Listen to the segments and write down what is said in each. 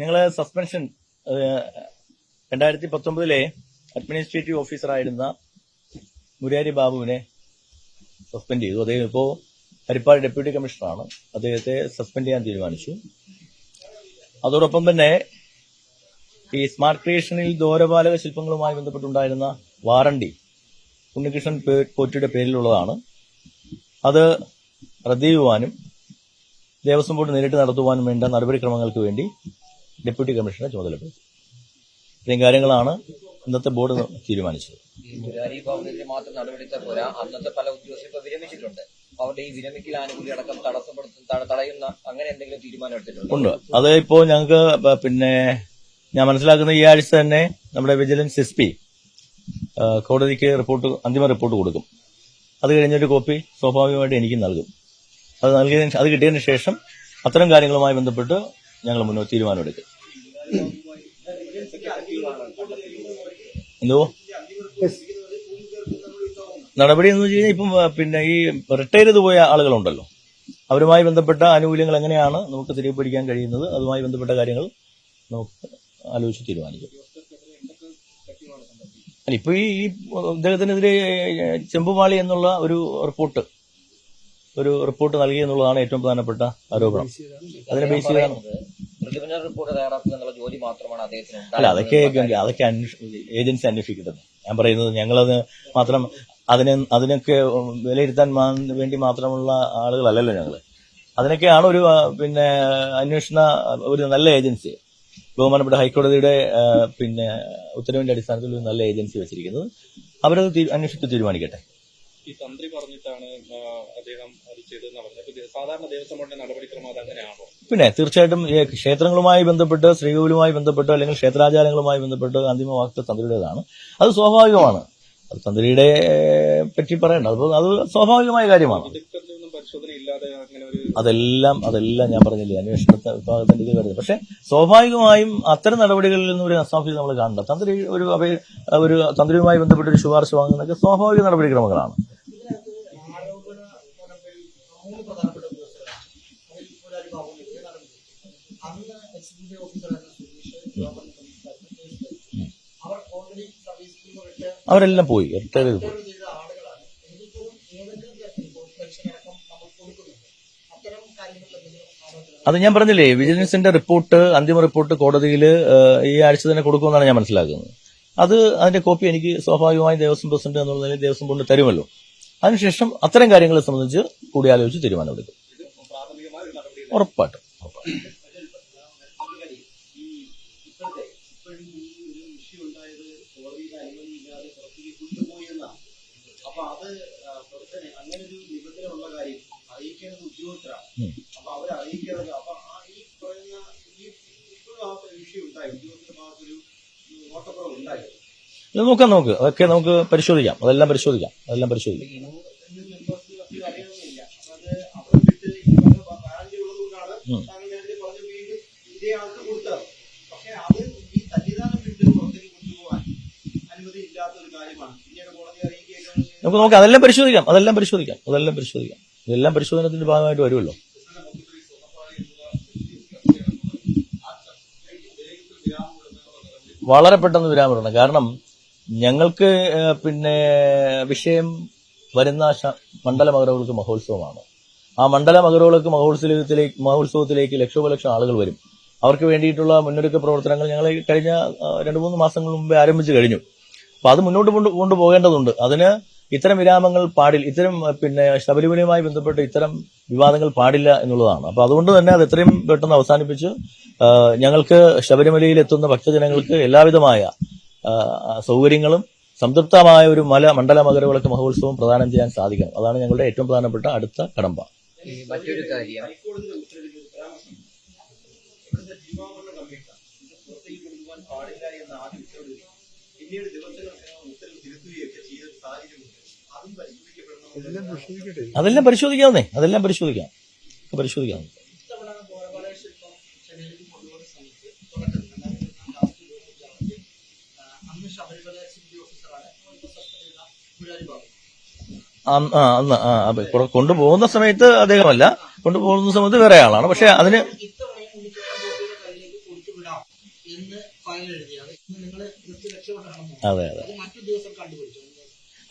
നിങ്ങൾ സസ്പെൻഷൻ രണ്ടായിരത്തി പത്തൊമ്പതിലെ അഡ്മിനിസ്ട്രേറ്റീവ് ഓഫീസറായിരുന്ന മുരാരി ബാബുവിനെ സസ്പെൻഡ് ചെയ്തു. അദ്ദേഹം ഇപ്പോൾ ഹരിപ്പാട് ഡെപ്യൂട്ടി കമ്മീഷണറാണ് അദ്ദേഹത്തെ സസ്പെൻഡ് ചെയ്യാൻ തീരുമാനിച്ചു. അതോടൊപ്പം തന്നെ ഈ സ്മാർട്ട് ക്രിയേഷനിൽ ദോരപാലക ശില്പങ്ങളുമായി ബന്ധപ്പെട്ടുണ്ടായിരുന്ന വാറണ്ടി ഉണ്ണികൃഷ്ണൻ പോറ്റിയുടെ പേരിലുള്ളതാണ്. അത് റദ്ദ് ചെയ്യുവാനും ദേവസ്വം ബോർഡ് നേരിട്ട് നടത്തുവാനും വേണ്ട നടപടിക്രമങ്ങൾക്ക് വേണ്ടി ഡെപ്യൂട്ടി കമ്മീഷണറെ ചുമതലപ്പെടുത്തി. ഇത്രയും കാര്യങ്ങളാണ് ഇന്നത്തെ ബോർഡ് തീരുമാനിച്ചത്. അന്നത്തെ പല വിരമിച്ചിട്ടുണ്ട്. അവരുടെ ഈ വിരമിക്കൽ ആനുകൂല്യം അടക്കം തടസ്സപ്പെടുത്തുന്ന തടയുന്ന അങ്ങനെ എന്തെങ്കിലും തീരുമാനം എടുത്തിട്ടുണ്ടോ? ഉണ്ട്. അത് ഇപ്പോ ഞങ്ങൾക്ക് പിന്നെ ഞാൻ മനസ്സിലാക്കുന്ന ഈ ആഴ്ച തന്നെ നമ്മുടെ വിജിലൻസ് എസ് പി കോടതിക്ക് റിപ്പോർട്ട് അന്തിമ റിപ്പോർട്ട് കൊടുക്കും. അത് കഴിഞ്ഞൊരു കോപ്പി സ്വാഭാവികമായിട്ട് എനിക്ക് നൽകും. അത് നൽകിയതിന് അത് കിട്ടിയതിന് ശേഷം അത്തരം കാര്യങ്ങളുമായി ബന്ധപ്പെട്ട് ഞങ്ങൾ മുന്നോട്ട് തീരുമാനമെടുക്കും. എന്തോ? നടപടി എന്ന് വെച്ച് കഴിഞ്ഞാൽ ഇപ്പം പിന്നെ ഈ റിട്ടയർ ചെയ്ത് പോയ ആളുകളുണ്ടല്ലോ. അവരുമായി ബന്ധപ്പെട്ട ആനുകൂല്യങ്ങൾ എങ്ങനെയാണ് നമുക്ക് തിരികെ പിടിക്കാൻ കഴിയുന്നത്? അതുമായി ബന്ധപ്പെട്ട കാര്യങ്ങൾ നമുക്ക് ആലോചിച്ച് തീരുമാനിക്കും. അല്ല ഇപ്പൊ ഈ ഈ ഇദ്ദേഹത്തിനെതിരെ ചെമ്പുമാളി എന്നുള്ള ഒരു റിപ്പോർട്ട് ഒരു റിപ്പോർട്ട് നൽകി എന്നുള്ളതാണ് ഏറ്റവും പ്രധാനപ്പെട്ട ആരോപണം. അതിനെ ബേസ് ചെയ്താണ്. പ്രിലിമിനറി റിപ്പോർട്ട് തയ്യാറാക്കുക എന്നുള്ള ജോലി മാത്രമാണ് അദ്ദേഹത്തിന് അല്ല അതൊക്കെ. അതൊക്കെ ഏജൻസി അന്വേഷിക്കുന്നത് ഞാൻ പറയുന്നത് ഞങ്ങളത് മാത്രം അതിനെ അതിനൊക്കെ വിലയിരുത്താൻ വേണ്ടി മാത്രമുള്ള ആളുകളല്ലല്ലോ ഞങ്ങൾ. അതിനൊക്കെയാണ് ഒരു പിന്നെ അന്വേഷണ ഒരു നല്ല ഏജൻസി. ബഹുമാനപ്പെട്ട ഹൈക്കോടതിയുടെ പിന്നെ ഉത്തരവിന്റെ അടിസ്ഥാനത്തിൽ ഒരു നല്ല ഏജൻസി വെച്ചിരിക്കുന്നത്. അവരത് അന്വേഷിച്ച് തീരുമാനിക്കട്ടെ. ഈ തന്ത്രി പറഞ്ഞിട്ടാണ് അദ്ദേഹം അത് ചെയ്തതെന്ന് പറഞ്ഞത്. സാധാരണ ദേവസ്വം ബോർഡിന്റെ നടപടിക്രമം അത് അങ്ങനെയാണോ പിന്നെ തീർച്ചയായിട്ടും ഈ ക്ഷേത്രങ്ങളുമായി ബന്ധപ്പെട്ട് ശ്രീകോവിലുമായി ബന്ധപ്പെട്ട് അല്ലെങ്കിൽ ക്ഷേത്രാചാരങ്ങളുമായി ബന്ധപ്പെട്ട് അന്തിമ വാക്ക് തന്ത്രിയുടേതാണ്. അത് സ്വാഭാവികമാണ്. അത് തന്ത്രിയുടെ പറ്റി പറയണ്ട. അത് അത് സ്വാഭാവികമായ കാര്യമാണ്. അതെല്ലാം അതെല്ലാം ഞാൻ പറഞ്ഞില്ലേ? അന്വേഷണ വിഭാഗത്തിന്റെ ഇത് വരുന്നത് പക്ഷെ സ്വാഭാവികമായും അത്തരം നടപടികളിൽ നിന്നും ഒരു അസാഫ്യത നമ്മൾ കാണണ്ട തന്ത്രി ഒരു ഒരു തന്ത്രിയുമായി ബന്ധപ്പെട്ട ഒരു ശുപാർശ വാങ്ങുന്നതൊക്കെ സ്വാഭാവിക നടപടിക്രമങ്ങളാണ് മൂന്ന് പ്രധാനപ്പെട്ട ഉദ്യോഗസ്ഥരാണ് അതിൽ മുരാരി ബാബുവിനെതിരെ നടപടി ഓഫീസറായിരുന്ന സുരേഷ് അവർ ഓൾറെഡി റിട്ടയർ അവരെല്ലാം പോയി റിട്ടയർ ചെയ്ത് പോയി ചെയ്ത ആളുകളാണ്. എനിക്ക് ഏതെങ്കിലും തരത്തിൽ ഇപ്പോൾ പെൻഷൻ അടക്കം നമ്മൾ കൊടുക്കുന്നുണ്ട്. അത്തരം കാര്യങ്ങളിൽ എന്തെങ്കിലും അത് ഞാൻ പറഞ്ഞില്ലേ വിജിലൻസിന്റെ റിപ്പോർട്ട് അന്തിമ റിപ്പോർട്ട് കോടതിയിൽ ഈ ആഴ്ച തന്നെ കൊടുക്കുമെന്നാണ് ഞാൻ മനസ്സിലാക്കുന്നത്. അത് അതിന്റെ കോപ്പി എനിക്ക് സ്വാഭാവികമായും ദേവസ്വം പ്രസിഡന്റ് എന്നുള്ള നിലയിൽ ദേവസ്വം ബോർഡ് തരുമല്ലോ. അതിനുശേഷം അത്തരം കാര്യങ്ങളെ സംബന്ധിച്ച് കൂടിയാലോചിച്ച് തീരുമാനമെടുക്കും. ഉറപ്പായിട്ടും. ഉറപ്പായിട്ടും. ഈ ഇപ്പോഴത്തെ ഇപ്പോഴും ഈ ഒരു വിഷയം ഉണ്ടായത് കോടതിയുടെ അനുമതിയില്ലാതെ പുറത്തേക്ക് കൊണ്ടുപോയി എന്നാണ് അപ്പൊ അത് ആ, പുറത്തിന് അങ്ങനെ ഒരു നിബന്ധന ഉള്ള കാര്യം അറിയിക്കേണ്ടത് ഉദ്യോഗസ്ഥരാണ് ഉം. അപ്പൊ ആ ഈ ഈ ഉണ്ടായി ഉണ്ടായി നോക്കാം നമുക്ക്. അതൊക്കെ നമുക്ക് പരിശോധിക്കാം. അതെല്ലാം പരിശോധിക്കാം. അതെല്ലാം പരിശോധിക്കാം. നമുക്ക് നോക്കാം. അതെല്ലാം പരിശോധിക്കാം. അതെല്ലാം പരിശോധിക്കാം. അതെല്ലാം പരിശോധിക്കാം. ഇതെല്ലാം പരിശോധനത്തിന്റെ ഭാഗമായിട്ട് വരുമല്ലോ. വളരെ പെട്ടെന്ന് വിരാമിടണം കാരണം ഞങ്ങൾക്ക് പിന്നെ വിഷയം വരുന്ന മണ്ഡല മകരവിളക്ക് മഹോത്സവമാണ്. ആ മണ്ഡല മകരവിളക്ക് മഹോത്സവത്തിലേക്ക് മഹോത്സവത്തിലേക്ക് ലക്ഷോപലക്ഷം ആളുകൾ വരും. അവർക്ക് വേണ്ടിയിട്ടുള്ള മുന്നൊരുക്ക പ്രവർത്തനങ്ങൾ ഞങ്ങൾ കഴിഞ്ഞ രണ്ട് മൂന്ന് മാസങ്ങൾ മുമ്പേ ആരംഭിച്ചു കഴിഞ്ഞു. അപ്പൊ അത് മുന്നോട്ട് കൊണ്ട് കൊണ്ടുപോകേണ്ടതുണ്ട്. അതിന് ഇത്തരം വിരാമങ്ങൾ പാടില്ല. ഇത്തരം പിന്നെ ശബരിമലയുമായി ബന്ധപ്പെട്ട് ഇത്തരം വിവാദങ്ങൾ പാടില്ല എന്നുള്ളതാണ്. അപ്പൊ അതുകൊണ്ട് തന്നെ അത് എത്രയും പെട്ടെന്ന് അവസാനിപ്പിച്ച് ഞങ്ങൾക്ക് ശബരിമലയിൽ എത്തുന്ന ഭക്തജനങ്ങൾക്ക് എല്ലാവിധമായ സൗകര്യങ്ങളും സംതൃപ്തമായ ഒരു മല മണ്ഡല മകരവിളക്ക് മഹോത്സവം പ്രദാനം ചെയ്യാൻ സാധിക്കണം. അതാണ് ഞങ്ങളുടെ ഏറ്റവും പ്രധാനപ്പെട്ട അടുത്ത കടമ്പ. മറ്റൊരു കാര്യം. പിന്നീട് ഉത്തരവിൽ ഒരു പരാമർശം ഇവിടുത്തെ ജീവാമരണ കമ്മീഷൻ ഇത് പുറത്തേക്ക് കൊണ്ടുപോകാൻ പാടില്ല എന്ന ആദ്യം ഉത്തരവ് നൽകി. പിന്നീട് ദിവസങ്ങൾക്കകം ഉത്തരവ് തിരുത്തുകയൊക്കെ ചെയ്ത സാഹചര്യമുണ്ട് അതും പരിശോധിക്കപ്പെടണം അതെല്ലാം പരിശോധിക്കാവുന്നേ. അതെല്ലാം പരിശോധിക്കാം. പരിശോധിക്കാം. അന്ന് ആ കൊണ്ടുപോകുന്ന സമയത്ത് അദ്ദേഹമല്ല. കൊണ്ടുപോകുന്ന സമയത്ത് വേറെ ആളാണ്. പക്ഷെ അതിന് അതെ ഉണ്ണിക്കൃഷ്ണൻ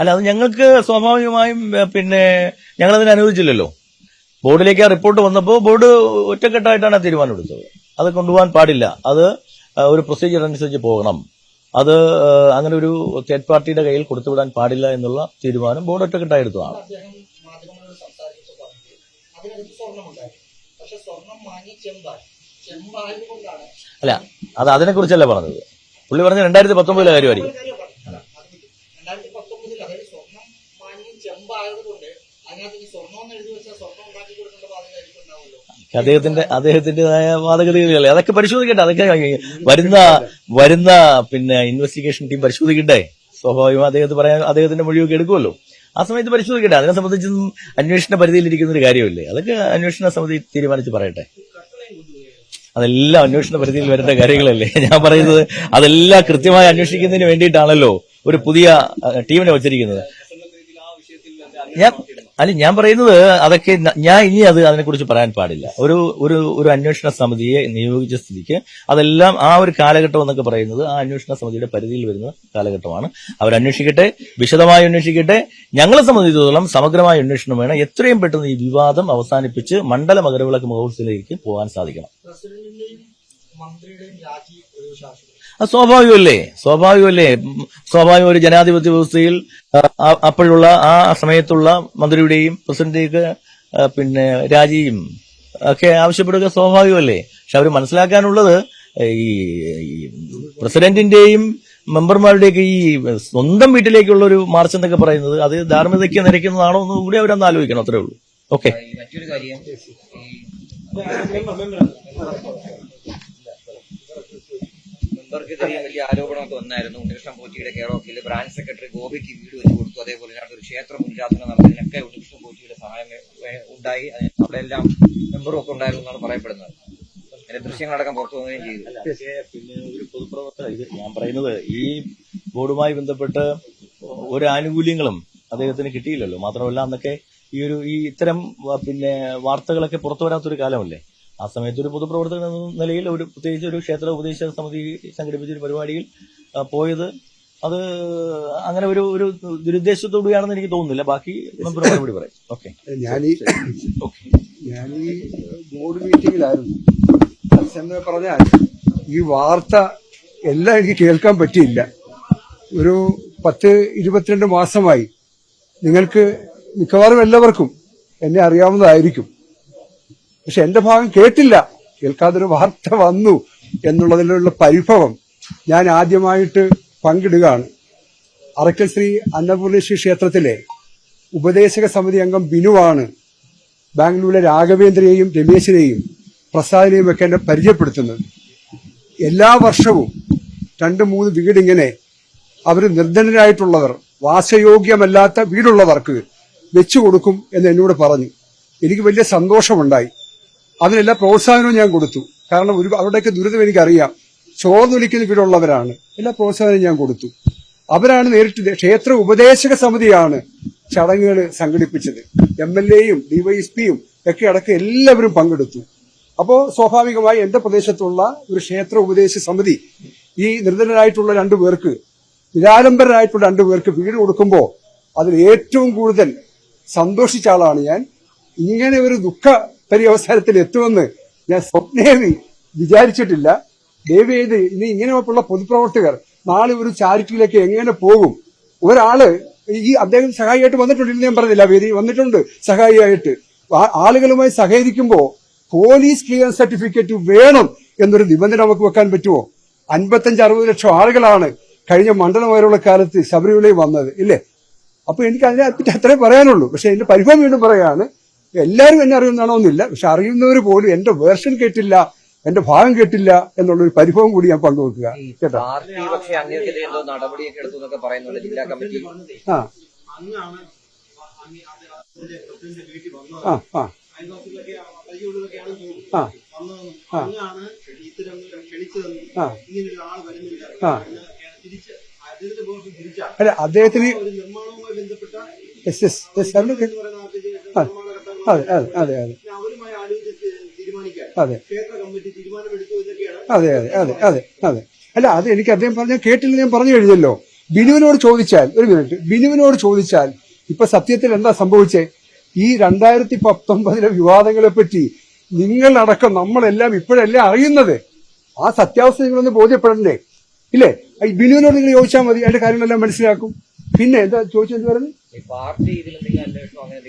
അല്ല അത് ഞങ്ങൾക്ക് സ്വാഭാവികമായും പിന്നെ ഞങ്ങളതിനെ അനുവദിച്ചില്ലല്ലോ. ബോർഡിലേക്ക് ആ റിപ്പോർട്ട് വന്നപ്പോൾ ബോർഡ് ഒറ്റക്കെട്ടായിട്ടാണ് തീരുമാനമെടുത്തത്. അത് കൊണ്ടുപോകാൻ പാടില്ല. അത് ഒരു പ്രൊസീജിയർ അനുസരിച്ച് പോകണം. അത് അങ്ങനെ ഒരു തേർഡ് പാർട്ടിയുടെ കയ്യിൽ കൊടുത്തുവിടാൻ പാടില്ല എന്നുള്ള തീരുമാനം ബോർഡ് ഒറ്റക്കെട്ടായി അല്ല അത് അതിനെക്കുറിച്ചല്ല പറഞ്ഞത്. പുള്ളി പറഞ്ഞ രണ്ടായിരത്തി പത്തൊമ്പതിലെ കാര്യമായിരിക്കും. അദ്ദേഹത്തിന്റെ അദ്ദേഹത്തിന്റേതായ വാദഗതികളല്ലേ അതൊക്കെ പരിശോധിക്കട്ടെ അതൊക്കെ വരുന്ന വരുന്ന പിന്നെ ഇൻവെസ്റ്റിഗേഷൻ ടീം പരിശോധിക്കട്ടെ. സ്വാഭാവികം അദ്ദേഹത്തെ പറയാൻ അദ്ദേഹത്തിന്റെ മൊഴിയൊക്കെ എടുക്കുമല്ലോ. ആ സമയത്ത് പരിശോധിക്കട്ടെ. അതിനെ സംബന്ധിച്ചൊന്നും അന്വേഷണ പരിധിയിലിരിക്കുന്ന ഒരു കാര്യമല്ലേ? അതൊക്കെ അന്വേഷണ സമിതി തീരുമാനിച്ച് പറയട്ടെ. അതെല്ലാം അന്വേഷണ പരിധിയിൽ വരേണ്ട കാര്യങ്ങളല്ലേ? ഞാൻ പറയുന്നത് അതെല്ലാം കൃത്യമായി അന്വേഷിക്കുന്നതിന് വേണ്ടിയിട്ടാണല്ലോ ഒരു പുതിയ ടീമിനെ വച്ചിരിക്കുന്നത്. ഞാൻ അല്ല ഞാൻ പറയുന്നത് അതൊക്കെ ഞാൻ ഇനി അത് അതിനെക്കുറിച്ച് പറയാൻ പാടില്ല. ഒരു ഒരു ഒരു അന്വേഷണ സമിതിയെ നിയോഗിച്ച സ്ഥിതിക്ക് അതെല്ലാം ആ ഒരു കാലഘട്ടം എന്നൊക്കെ പറയുന്നത് ആ അന്വേഷണ സമിതിയുടെ പരിധിയിൽ വരുന്ന കാലഘട്ടമാണ്. അവർ അന്വേഷിക്കട്ടെ വിശദമായി അന്വേഷിക്കട്ടെ. ഞങ്ങളെ സംബന്ധിച്ചിടത്തോളം സമഗ്രമായ അന്വേഷണം വേണം. എത്രയും പെട്ടെന്ന് ഈ വിവാദം അവസാനിപ്പിച്ച് മണ്ഡല മകരവിളക്ക് മഹോത്സവത്തിലേക്ക് പോകാൻ സാധിക്കണം. മന്ത്രിയുടെയും രാജി ഒരു ശാശ്വത അത് സ്വാഭാവികമല്ലേ? സ്വാഭാവികമല്ലേ? സ്വാഭാവിക ഒരു ജനാധിപത്യ വ്യവസ്ഥയിൽ അപ്പോഴുള്ള ആ സമയത്തുള്ള മന്ത്രിയുടെയും പ്രസിഡന്റേക്ക് പിന്നെ രാജിയും ഒക്കെ ആവശ്യപ്പെടുക സ്വാഭാവികമല്ലേ? പക്ഷെ അവർ മനസ്സിലാക്കാനുള്ളത് ഈ പ്രസിഡന്റിന്റെയും മെമ്പർമാരുടെയൊക്കെ ഈ സ്വന്തം വീട്ടിലേക്കുള്ള ഒരു മാർച്ച് എന്നൊക്കെ പറയുന്നത് അത് ധാർമ്മികതയ്ക്ക് നിരക്കുന്നതാണോ എന്ന് കൂടി അവരൊന്ന് ആലോചിക്കണം അത്രേ ഉള്ളൂ. ഓക്കെ. മെമ്പർക്കെതിരെ വലിയ ആരോപണമൊക്കെ വന്നായിരുന്നു. ഉണ്ണികൃഷ്ണൻ പോറ്റിയുടെ ഓഫിൽ ബ്രാഞ്ച് സെക്രട്ടറി ഗോപിക്ക് വീട് വെച്ച് കൊടുത്തു. അതേപോലെ ഞാൻ ഒരു ക്ഷേത്ര ഉദ്ഘാടനം നടത്തുന്നതിനൊക്കെ ഉണ്ണികൃഷ്ണൻ പോറ്റിയുടെ സഹായം ഉണ്ടായി. അവിടെ എല്ലാം മെമ്പറും ഒക്കെ ഉണ്ടായിരുന്നു എന്നാണ് പറയപ്പെടുന്നത്. അതിന്റെ ദൃശ്യങ്ങളടക്കം പുറത്തു പോകുകയും ചെയ്തു. പിന്നെ ഒരു പൊതുപ്രവർത്തക ഞാൻ പറയുന്നത് ഈ ബോർഡുമായി ബന്ധപ്പെട്ട് ഒരു ആനുകൂല്യങ്ങളും അദ്ദേഹത്തിന് കിട്ടിയില്ലല്ലോ. മാത്രമല്ല അന്നൊക്കെ ഈ ഒരു ഈ ഇത്തരം പിന്നെ വാർത്തകളൊക്കെ പുറത്തു വരാത്തൊരു കാലമല്ലേ? ആ സമയത്ത് ഒരു പൊതുപ്രവർത്തകൻ എന്ന നിലയിൽ ഒരു പ്രത്യേകിച്ച് ഒരു ക്ഷേത്ര ഉപദേശ സമിതി സംഘടിപ്പിച്ച ഒരു പരിപാടിയിൽ പോയത്. അത് അങ്ങനെ ഒരു ഒരു ദുരുദ്ദേശത്തോടുകയാണെന്ന് എനിക്ക് തോന്നുന്നില്ല. ബാക്കി മറുപടി പറയും. ഓക്കെ ഞാൻ ഈ ഞാൻ ഈ ബോർഡ് മീറ്റിംഗിലായിരുന്നു സത്യം പറഞ്ഞാൽ ഈ വാർത്ത എല്ലാം എനിക്ക് കേൾക്കാൻ പറ്റിയില്ല. ഒരു പത്ത് ഇരുപത്തിരണ്ട് മാസമായി നിങ്ങൾക്ക് മിക്കവാറും എല്ലാവർക്കും എന്നെ അറിയാവുന്നതായിരിക്കും. പക്ഷെ എന്റെ ഭാഗം കേട്ടില്ല. കേൾക്കാതൊരു വാർത്ത വന്നു എന്നുള്ളതിലുള്ള പരിഭവം ഞാൻ ആദ്യമായിട്ട് പങ്കിടുകയാണ്. അറക്കൽ ശ്രീ അന്നപൂർണേശ്വരി ക്ഷേത്രത്തിലെ ഉപദേശക സമിതി അംഗം ബിനുവാണ് ബാംഗ്ലൂരിലെ രാഘവേന്ദ്രയെയും രമേശിനെയും പ്രസാദിനെയും ഒക്കെ എന്നെ പരിചയപ്പെടുത്തുന്നത്. എല്ലാ വർഷവും രണ്ട് മൂന്ന് വീടിങ്ങനെ അവർ നിർധനരായിട്ടുള്ളവർ വാസയോഗ്യമല്ലാത്ത വീടുള്ളവർക്ക് വെച്ചു കൊടുക്കും എന്ന് എന്നോട് പറഞ്ഞു. എനിക്ക് വലിയ സന്തോഷമുണ്ടായി. അതിനെല്ലാ പ്രോത്സാഹനവും ഞാൻ കൊടുത്തു. കാരണം ഒരു അവരുടെയൊക്കെ ദുരിതം എനിക്കറിയാം. ചോർന്നൊലിക്കുന്ന വീടുള്ളവരാണ്. എല്ലാ പ്രോത്സാഹനവും ഞാൻ കൊടുത്തു. അവരാണ് നേരിട്ട് ക്ഷേത്ര ഉപദേശക സമിതിയാണ് ചടങ്ങുകൾ സംഘടിപ്പിച്ചത്. എം എൽ എയും ഡിവൈഎസ്പിയും ഒക്കെ അടക്കം എല്ലാവരും പങ്കെടുത്തു. അപ്പോൾ സ്വാഭാവികമായി എന്റെ പ്രദേശത്തുള്ള ഒരു ക്ഷേത്ര ഉപദേശ സമിതി ഈ നിർധനരായിട്ടുള്ള രണ്ടു പേർക്ക് നിരാലംബരായിട്ടുള്ള രണ്ടു പേർക്ക് വീട് കൊടുക്കുമ്പോൾ അതിൽ ഏറ്റവും കൂടുതൽ സന്തോഷിച്ച ആളാണ് ഞാൻ. ഇങ്ങനെ ഒരു ദുഃഖ പര്യവസാനത്തിൽ എത്തുമെന്ന് ഞാൻ സ്വപ്നേ വിചാരിച്ചിട്ടില്ല. ദയവേത് ഇനി ഇങ്ങനെയുള്ള പൊതുപ്രവർത്തകർ നാളെ ഒരു ചാരിറ്റിയിലേക്ക് എങ്ങനെ പോകും? ഒരാൾ ഈ അദ്ദേഹം സഹായിയായിട്ട് വന്നിട്ടുണ്ട് ഞാൻ പറഞ്ഞില്ല. വേദി വന്നിട്ടുണ്ട് സഹായിയായിട്ട്. ആളുകളുമായി സഹകരിക്കുമ്പോൾ പോലീസ് ക്ലിയർ സർട്ടിഫിക്കറ്റ് വേണം എന്നൊരു നിബന്ധന നമുക്ക് വെക്കാൻ പറ്റുമോ അൻപത്തഞ്ച് അറുപത് ലക്ഷം ആളുകളാണ് കഴിഞ്ഞ മണ്ഡലം വരെയുള്ള കാലത്ത് ശബരിമലയിൽ വന്നത്. ഇല്ലേ? അപ്പൊ എനിക്ക് അതിനെ പറ്റി അത്രേ പറയാനുള്ളൂ. പക്ഷെ എന്റെ പരിഭവം വീണ്ടും പറയാണ് എല്ലാവരും എന്നെ അറിയുന്നതാണോന്നില്ല. പക്ഷെ അറിയുന്നവർ പോലും എന്റെ വേർഷൻ കേട്ടില്ല എന്റെ ഭാഗം കേട്ടില്ല എന്നുള്ളൊരു പരിഭവം കൂടി ഞാൻ പങ്കുവെക്കുക. കേട്ടോ? ആ. ആ ആ. ആ ആ. ആ. അല്ല അദ്ദേഹത്തിന് എസ് എസ് എസ് ആ. അതെ അതെ അതെ അതെ. അതെ. അതെ അതെ അതെ അതെ അതെ. അല്ല അത് എനിക്ക് അദ്ദേഹം പറഞ്ഞ കേട്ടില്ല ഞാൻ പറഞ്ഞു കഴിഞ്ഞല്ലോ. ബിനുവിനോട് ചോദിച്ചാൽ ഒരു മിനിറ്റ് ബിനുവിനോട് ചോദിച്ചാൽ ഇപ്പൊ സത്യത്തിൽ എന്താ സംഭവിച്ചേ? ഈ രണ്ടായിരത്തി പത്തൊമ്പതിലെ വിവാദങ്ങളെ പറ്റി നിങ്ങളടക്കം നമ്മളെല്ലാം ഇപ്പോഴല്ലേ അറിയുന്നത്? ആ സത്യാവസ്ഥ നിങ്ങളൊന്ന് ബോധ്യപ്പെടണ്ടേ? ഇല്ലേ? ബിനുവിനോട് നിങ്ങൾ ചോദിച്ചാൽ മതി അതിന്റെ കാര്യങ്ങളെല്ലാം മനസ്സിലാക്കും. പിന്നെ എന്താ ചോദിച്ചെന്ന് പറഞ്ഞു?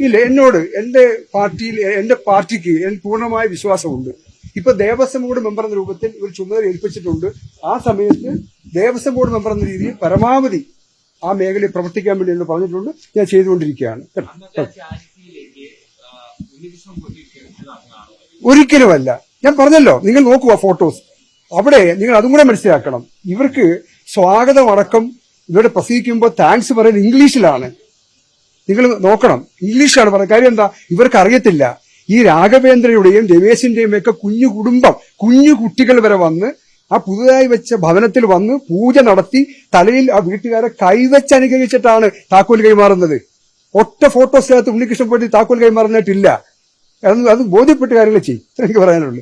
ഇല്ല എന്നോട് എന്റെ പാർട്ടിയിൽ എന്റെ പാർട്ടിക്ക് എനിക്ക് പൂർണമായ വിശ്വാസമുണ്ട്. ഇപ്പൊ ദേവസ്വം ബോർഡ് മെമ്പർ എന്ന രൂപത്തിൽ ഒരു ചുമതല ഏൽപ്പിച്ചിട്ടുണ്ട്. ആ സമയത്ത് ദേവസ്വം ബോർഡ് മെമ്പർ എന്ന രീതിയിൽ പരമാവധി ആ മേഖലയിൽ പ്രവർത്തിക്കാൻ വേണ്ടി എന്ന് പറഞ്ഞിട്ടുണ്ട്. ഞാൻ ചെയ്തുകൊണ്ടിരിക്കുകയാണ്. ഒരിക്കലുമല്ല. ഞാൻ പറഞ്ഞല്ലോ നിങ്ങൾ നോക്കുക ഫോട്ടോസ്. അവിടെ നിങ്ങൾ അതും കൂടെ മനസ്സിലാക്കണം. ഇവർക്ക് സ്വാഗതം അടക്കം ഇവരുടെ പ്രസംഗിക്കുമ്പോൾ താങ്ക്സ് പറയുന്നത് ഇംഗ്ലീഷിലാണ്. നിങ്ങൾ നോക്കണം. ഇംഗ്ലീഷാണ് പറയുന്നത് കാര്യം എന്താ? ഇവർക്ക് അറിയത്തില്ല ഈ രാഘവേന്ദ്രയുടെയും രമേശിന്റെയും ഒക്കെ കുഞ്ഞു കുടുംബം കുഞ്ഞു കുട്ടികൾ വരെ വന്ന് ആ പുതുതായി വെച്ച ഭവനത്തിൽ വന്ന് പൂജ നടത്തി തലയിൽ ആ വീട്ടുകാരെ കൈവച്ച് അനുഗ്രഹിച്ചിട്ടാണ് താക്കോൽ കൈമാറുന്നത്. ഒറ്റ ഫോട്ടോസിനകത്ത് ഉണ്ണികൃഷ്ണൻ പോയിട്ട് താക്കോൽ കൈമാറുന്നിട്ടില്ല അത് അത് ബോധ്യപ്പെട്ട കാര്യങ്ങൾ ചെയ്യും. എനിക്ക് പറയാനുള്ളൂ.